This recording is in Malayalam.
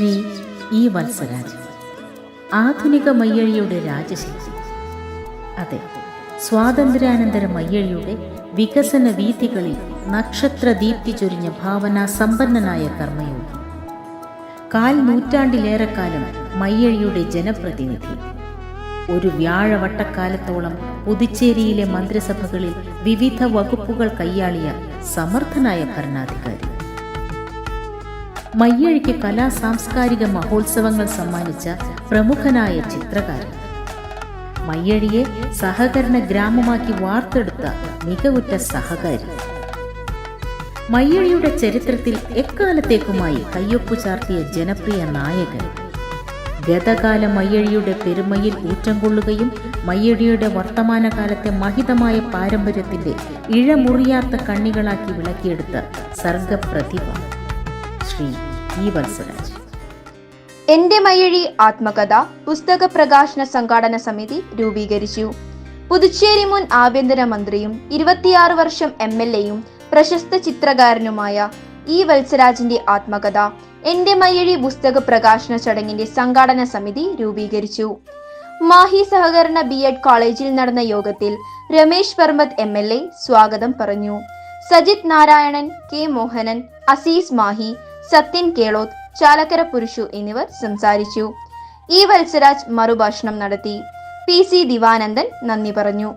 ശ്രീ ഇ വത്സരാജ് ആധുനിക മയ്യഴിയുടെ രാജശക്തി അതെ സ്വാതന്ത്ര്യാനന്തര മയ്യഴിയുടെ വികസന വീഥികളിൽ നക്ഷത്ര ദീപ്തി ചൊരിഞ്ഞ ഭാവനാ സമ്പന്നനായ കർമ്മയോഗി. കാൽ നൂറ്റാണ്ടിലേറെക്കാലം മയ്യഴിയുടെ ജനപ്രതിനിധി. ഒരു വ്യാഴവട്ടക്കാലത്തോളം പുതുച്ചേരിയിലെ മന്ത്രിസഭകളിൽ വിവിധ വകുപ്പുകൾ കൈയാളിയ സമർത്ഥനായ ഭരണാധികാരി. മയ്യഴിക്ക് കലാ സാംസ്കാരിക മഹോത്സവങ്ങൾ സമ്മാനിച്ച പ്രമുഖനായ ചിത്രകാരൻ. മയ്യഴിയെ സഹകരണ ഗ്രാമമാക്കി വാർത്തെടുത്ത മികവുറ്റ സഹകാരി. മയ്യഴിയുടെ ചരിത്രത്തിൽ എക്കാലത്തേക്കുമായി കയ്യൊപ്പു ചാർത്തിയ ജനപ്രിയ നായകൻ. ഗതകാല മയ്യഴിയുടെ പെരുമയിൽ ഊറ്റം കൊള്ളുകയും മയ്യഴിയുടെ വർത്തമാനകാലത്തെ മഹിതമായ പാരമ്പര്യത്തിന്റെ ഇഴമുറിയാത്ത കണ്ണികളാക്കി വിളക്കിയെടുത്ത സർഗപ്രതിഭ. ശ്രീ ഇ വത്സരാജ്. എന്റെ മയ്യഴി ആത്മകഥ പുസ്തക പ്രകാശന സംഘാടന സമിതി രൂപീകരിച്ചു. പുതുച്ചേരി മുൻ ആഭ്യന്തര മന്ത്രിയും ഇരുപത്തിയാറ് വർഷം എം എൽ എയും പ്രശസ്ത ചിത്രകാരനുമായ ഇ വത്സരാജിന്റെ ആത്മകഥ എന്റെ മയ്യഴി പുസ്തക പ്രകാശന ചടങ്ങിന്റെ സംഘാടന സമിതി രൂപീകരിച്ചു. മാഹി സഹകരണ ബി എഡ് കോളേജിൽ നടന്ന യോഗത്തിൽ രമേശ് പർമത് എം എൽ എ സ്വാഗതം പറഞ്ഞു. സജിത് നാരായണൻ കെ മോഹനൻ അസീസ് മാഹി സത്യൻ കേളോത്ത് ചാലക്കര പുരുഷു എന്നിവർ സംസാരിച്ചു. ഇ വത്സരാജ് മറുഭാഷണം നടത്തി. പി സി ദിവാനന്ദൻ നന്ദി പറഞ്ഞു.